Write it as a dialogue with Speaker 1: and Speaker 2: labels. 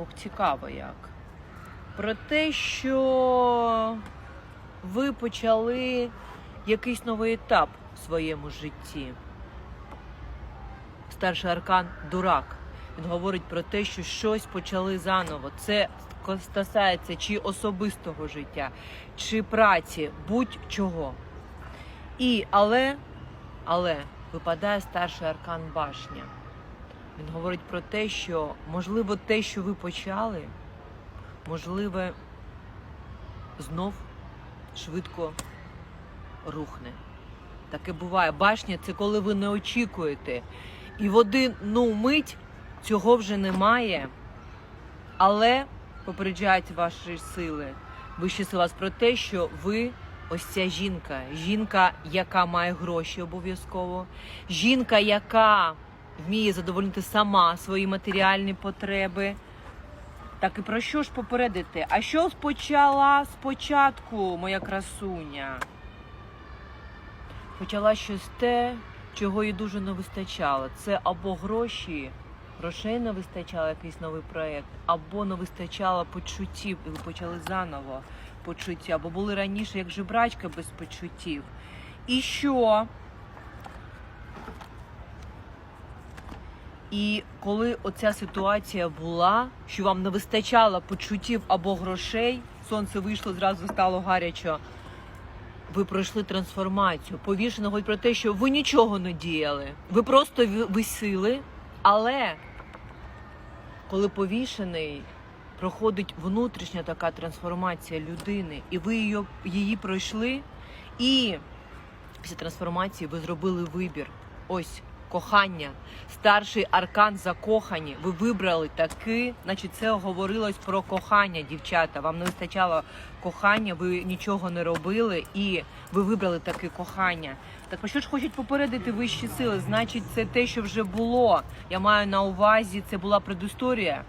Speaker 1: Ох, цікаво як. Про те, що ви почали якийсь новий етап в своєму житті. Старший аркан дурак. Він говорить про те, що щось почали заново. Це стосується чи особистого життя, чи праці, будь-чого. І але, але випадає старший аркан башня. Він говорить про те, що можливо те, що ви почали, можливе знов швидко рухне. Таке буває. Башня це коли ви не очікуєте. І в один ну, мить цього вже немає. Але попереджають ваші сили, вищі сили вас про те, що ви ось ця жінка. Жінка, яка має гроші обов'язково. Жінка, яка вміє задовольнити сама свої матеріальні потреби. Так і про що ж попередити? А що почала спочатку, моя красуня? Почала щось те, чого їй дуже не вистачало. Це або гроші, грошей не вистачало, якийсь новий проєкт, або не вистачало почуттів, і ви почали заново почуття, або були раніше як жебрачка без почуттів. І що? І коли оця ситуація була, що вам не вистачало почуттів або грошей, сонце вийшло, зразу стало гарячо. Ви пройшли трансформацію. Повішено говорить про те, що ви нічого не діяли. Ви просто ви- висіли, але коли повішений, проходить внутрішня така трансформація людини, і ви її, її пройшли, і після трансформації ви зробили вибір. Ось кохання, старший аркан закохані. Ви вибрали таки, значить, це говорилось про кохання, дівчата. Вам не вистачало кохання, ви нічого не робили, і ви вибрали таке кохання. Так про що ж хочуть попередити вищі сили? Значить, це те, що вже було. Я маю на увазі, це була предісторія.